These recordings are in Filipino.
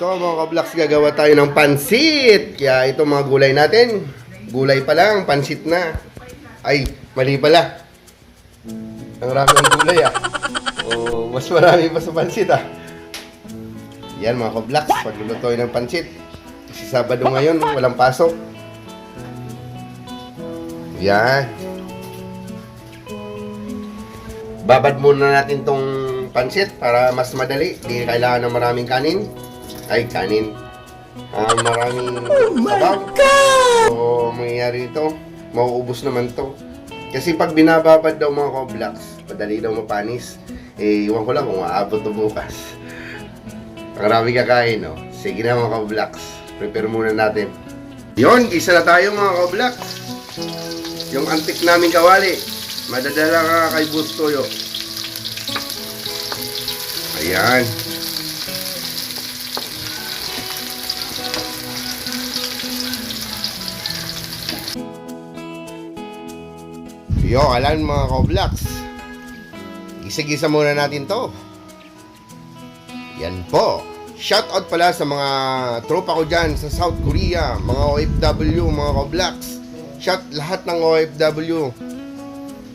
So mga kablaks, gagawa tayo ng pansit. Kaya ito mga gulay natin. Gulay pa lang, pansit na. Ay, mali pala. Ang rami ng gulay ah. O, mas marami pa sa pansit ah. Yan mga kablaks, paglulutoy ng pansit. Kasi Sabado ngayon, walang pasok. Yan. Babad muna natin tong pansit para mas madali. Hindi kailangan ng maraming kanin. Ay, kanin. Ah, maraming oh sabaw. So, mangyayari ito, mauubos naman to. Kasi pag binababad daw mga koblaks, madali daw mapanis. Eh, iwan ko lang kung aabot to bukas. Marami kakain, no? Sige na mga koblaks. Prepare muna natin. Yon, isa na tayo mga koblaks. Yung antik namin kawali. Madadala ka kay Bustoyo. Ayan. Yo, alam mga koblaks. Gisa-gisa muna natin to. Yan po. Shoutout pala sa mga tropa ko dyan sa South Korea, mga OFW, mga koblaks. Shout lahat ng OFW.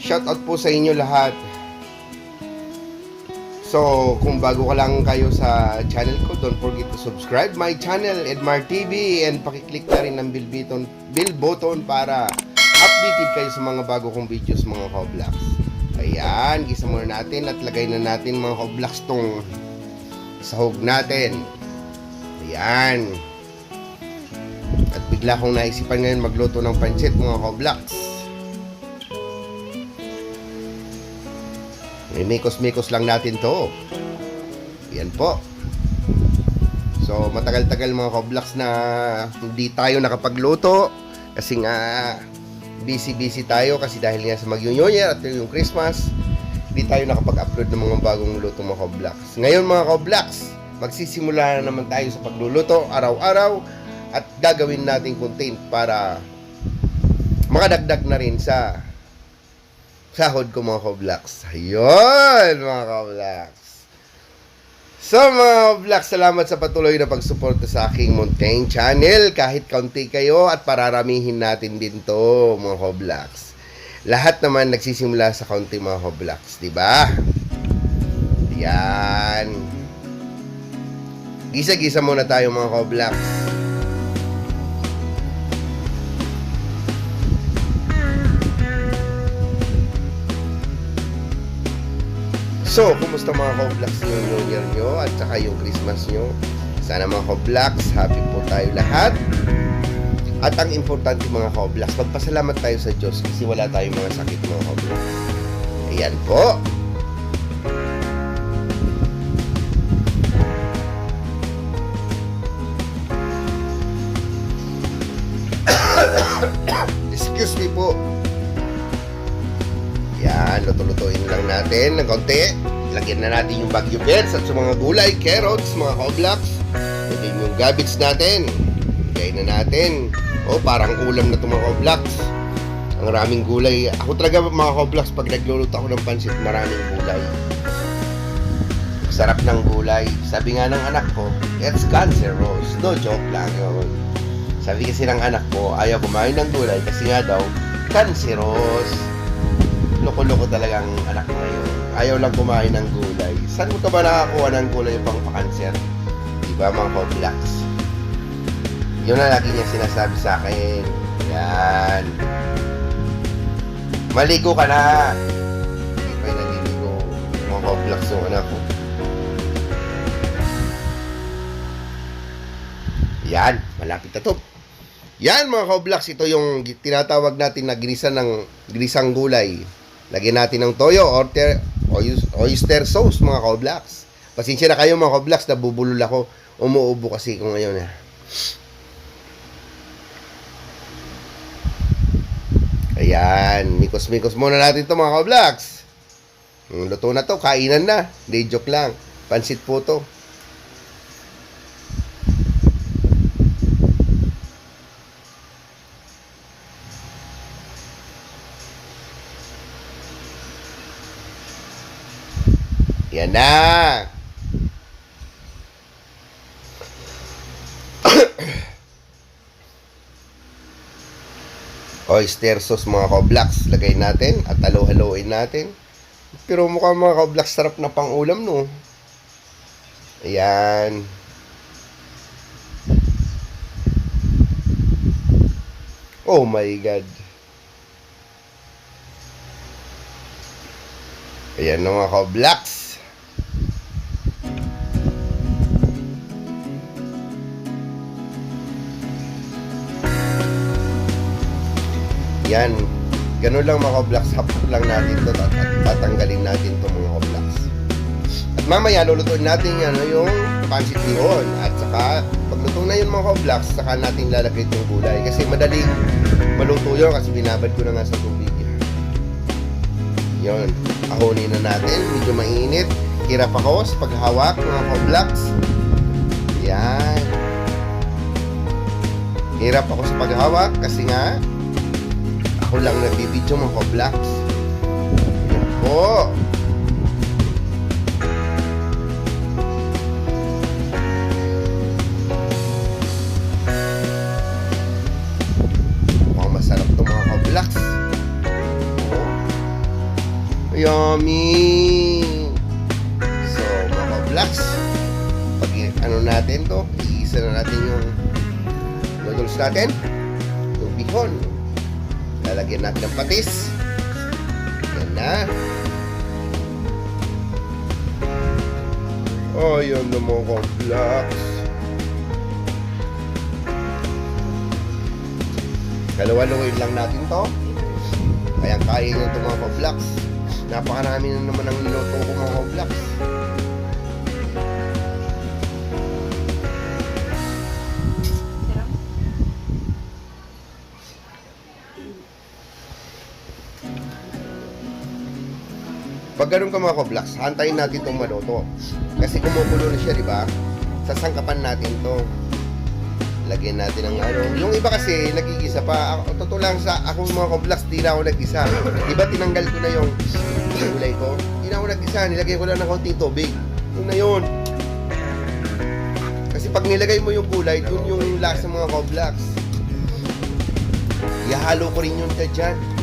Shoutout po sa inyo lahat. So, kung bago ka lang kayo sa channel ko, don't forget to subscribe my channel, Edmar TV, and pakiclick na rin ng bell button, bell button para updated kayo sa mga bago kong videos, mga koblaks. Ayan, gisa muna natin at lagay na natin mga koblaks tong sahog natin. Ayan. At bigla kong naisipan ngayon magluto ng pancit, mga koblaks. May mikos-mikos lang natin to. Yan po. So, matagal-tagal mga koblaks na hindi tayo nakapagluto. Kasi nga, busy-busy tayo kasi dahil nga sa Year at yung Christmas, hindi tayo nakapag-upload ng mga bagong luto mga koblaks. Ngayon mga koblaks, magsisimula na naman tayo sa pagluluto araw-araw at gagawin natin content para makadagdag na rin sa sahod ko mga koblaks. Ayun mga koblaks. So mga koblaks, salamat sa patuloy na pagsuporta sa aking Mountain Channel. Kahit kaunti kayo at pararamihin natin din to mga koblaks. Lahat naman nagsisimula sa kaunti mga koblaks, di ba? Yan. Gisa-gisa muna tayo mga koblaks. So, kumusta mga koblaks yung New Year nyo at saka yung Christmas nyo? Sana mga koblaks, happy po tayo lahat. At ang importante mga koblaks, magpasalamat tayo sa Diyos kasi wala tayong mga sakit mga koblaks. Ayan po. Excuse me po. Yan, luto-lutuin lang natin ng konti. Lagyan na natin yung bagyo beans at sa mga gulay, carrots, mga koblaks. Ito yung gabbits natin. Lagay na natin. O, parang ulam na ito mga koblaks. Ang raming gulay. Ako talaga mga koblaks, pag nagluluto ako ng pansit, maraming gulay. Sarap ng gulay. Sabi nga ng anak ko, it's cancerous. No joke lang yun. Sabi kasi ng anak ko, ayaw kumain ng gulay kasi nga daw, cancerous loko-loko talagang anak ngayon. Ayaw lang kumain ng gulay. Saan mo ka ba nakakuha ng gulay pang pakanser? Di ba mga koblaks? Yun na lagi niya sinasabi sa akin. Yan. Maligo ka na. Hindi pa yung naliligo. Mga koblaks yung anak ko. Yan. Malapit na to. Yan mga koblaks, ito yung tinatawag natin na ginisa ng ginisang gulay. Lagyan natin ng toyo or ter, oyster, sauce mga koblaks. Pasensya na kayo mga koblaks, nabubulol ako. Umuubo kasi ko ngayon. Eh. Ayan, mikos-mikos muna natin to mga koblaks. Mm, Luto na to, kainan na. Hindi joke lang. Pansit po to. Na! Oyster sauce mga koblaks, lagay natin at halo-haloin natin. Pero mukhang mga koblaks sarap na pang ulam no. Ayan. Oh my God. Ayan na mga koblaks. Yan. Ganun lang mga koblaks. Hapok lang natin to at, at tatanggalin natin to mga koblaks. At mamaya lulutuin natin yan yung pancit bihon. At saka pagluto na yun mga koblaks, saka natin lalagay itong gulay. Kasi madaling maluto yun kasi binabad ko na nga sa tubig. Yun. Ahonin na natin. Medyo mainit. Hirap ako sa paghawak mga koblaks. Yan. Hirap ako sa paghawak kasi nga ako lang nagbibideo mga koblaks. Yan po. Mukhang masarap to mga koblaks. Yummy! So, mga koblaks, pag ano natin to, iisa na natin yung noodles natin. Yung bihon. Lalagyan natin ng patis. Yan na. Oh, yun na mga koblaks. Kalawa-luwin lang natin to. Kaya kaya nyo ito mga koblaks. Napakarami na naman ang niloto ko mga koblaks. Pag ganun ka mga koblaks, hantayin natin itong maluto. Kasi kumukulo na siya, di ba? Sasangkapan natin to. Lagyan natin ng ano. Yung iba kasi, nagigisa pa. Ako, totoo lang sa ako mga koblaks, di na ako nagisa. Di ba tinanggal ko na yung gulay ko? Di na ako nagisa. Nilagay ko lang ng konting tubig. Yun na yun. Kasi pag nilagay mo yung gulay, dun yung lasa mga koblaks. Ihalo ko rin yun ka dyan.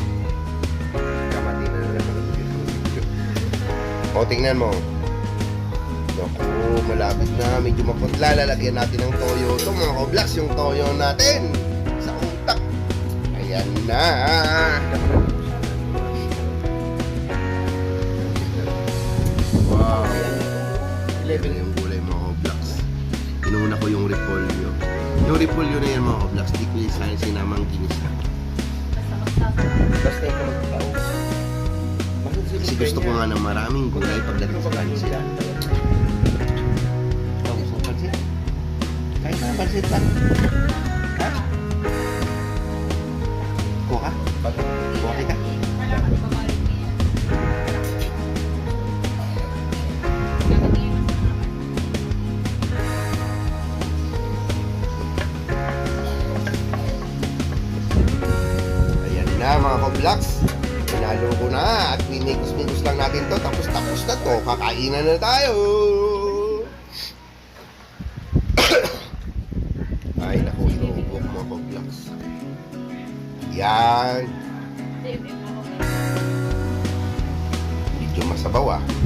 O, tingnan mo. Naku, malapit na. Medyo maputla. Lalagyan natin ng toyo. Ito mga koblaks, yung toyo natin. Sa utak. Ayan na. Wow. Level yung gulay mga koblaks. Inuna ko yung repolyo. Yung repolyo na yan mga koblaks, di ko yung sa- sinamang ginisa. Basta ikaw magpao. Kasi gusto ko nga ng maraming gulay pagdating sa kanila. Ikaw gusto mo pansit? Kahit na pansit lang. Ha? Kuha ka? Kuha ka? Ayan na mga koblaks. Pinalo ko na at minigos-migos lang natin to. Tapos tapos na to. Kakainan na tayo. Ay naku, inuubok mga koblaks. Yan. Medyo masabaw ah.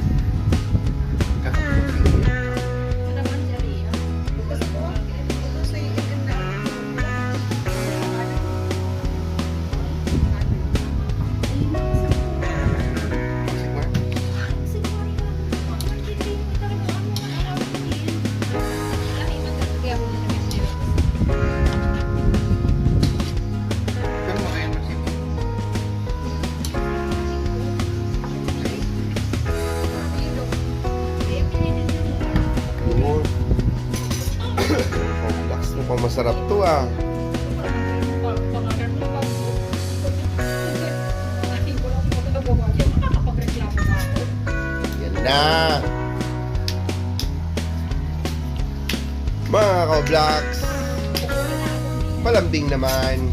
Masarap to ah. Yan na. Mga ka-vlogs, palambing naman.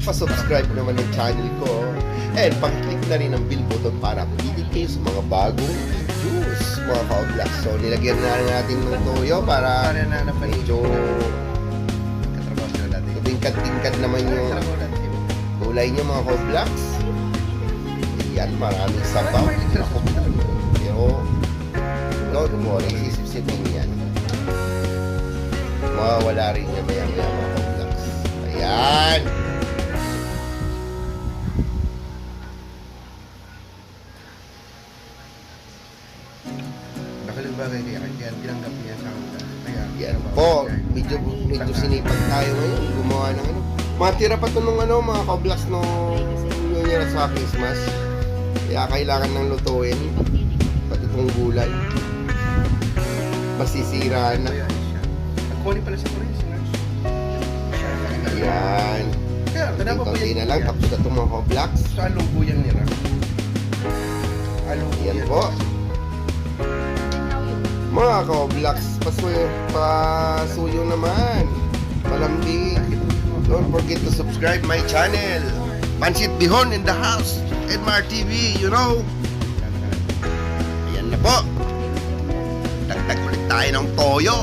Pa-subscribe naman ng channel ko. And pag-click na rin ang bell button para updated kayo sa mga bagong videos, mga ka-vlog. So, nilagyan na natin ng toyo para medyo. Tingkad-tingkad naman yung kulay niyo mga ka-vlogs. Yan, maraming sabaw. Ako, pero, don't worry, sisip-sipin yan. Mawawala rin niya maya-maya mga ka-vlogs. Ayan! Matira pa to nung ano, mga ka-vlogs nung New Year sa Christmas. Kaya kailangan ng lutuin. Pati itong gulay. Masisira na. Nag-calling pala sa nakita ko. Ayan. Kaya, Konti na lang, tapos na itong mga ka-vlogs. So, along po yan nila. Po Yan po. Mga ka-vlogs, pasuyo, pasuyo naman. Palambing. Don't forget to subscribe my channel. Pansit Bihon in the house. Edmar TV, you know. Ayan na po. Dagdag ulit tayo ng toyo.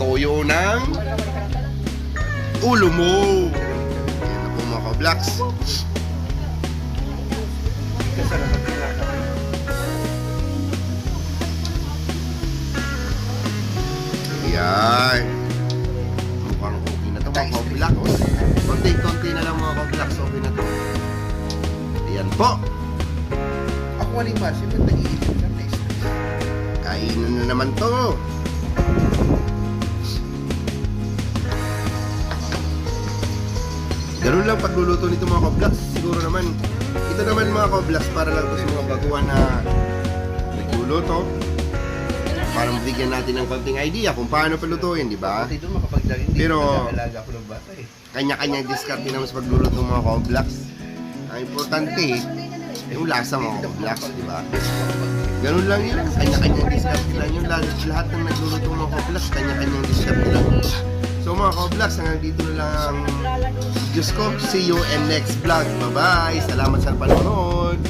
Toyo ng ulo mo. Ayan na po mga ka-vlogs. Ayan. Po. Ako halimbawa, siyempre nag-iisip na stress. Kainan na naman to. Ganun lang pagluluto nito mga ka-vlogs. Siguro naman, ito naman mga ka-vlogs para lang to sa mga baguhan na nagluluto. Para mabigyan natin ng konting idea kung paano palutuin, di ba? Makapagdag, hindi Pero- ako ng bata eh. Kanya-kanyang diskarte naman sa pagluluto ng mga ka-vlogs. Ang importante, yung lasa mga ka-vlogs, di ba? Ganun lang yun. Kanya-kanyang diskarte lang yun. Lahat, lahat ng nagluluto ng ka-vlogs, kanya-kanyang diskarte lang. So mga ka-vlogs, hanggang dito na lang ang Diyos ko. See you in next vlog. Bye-bye. Salamat sa panonood.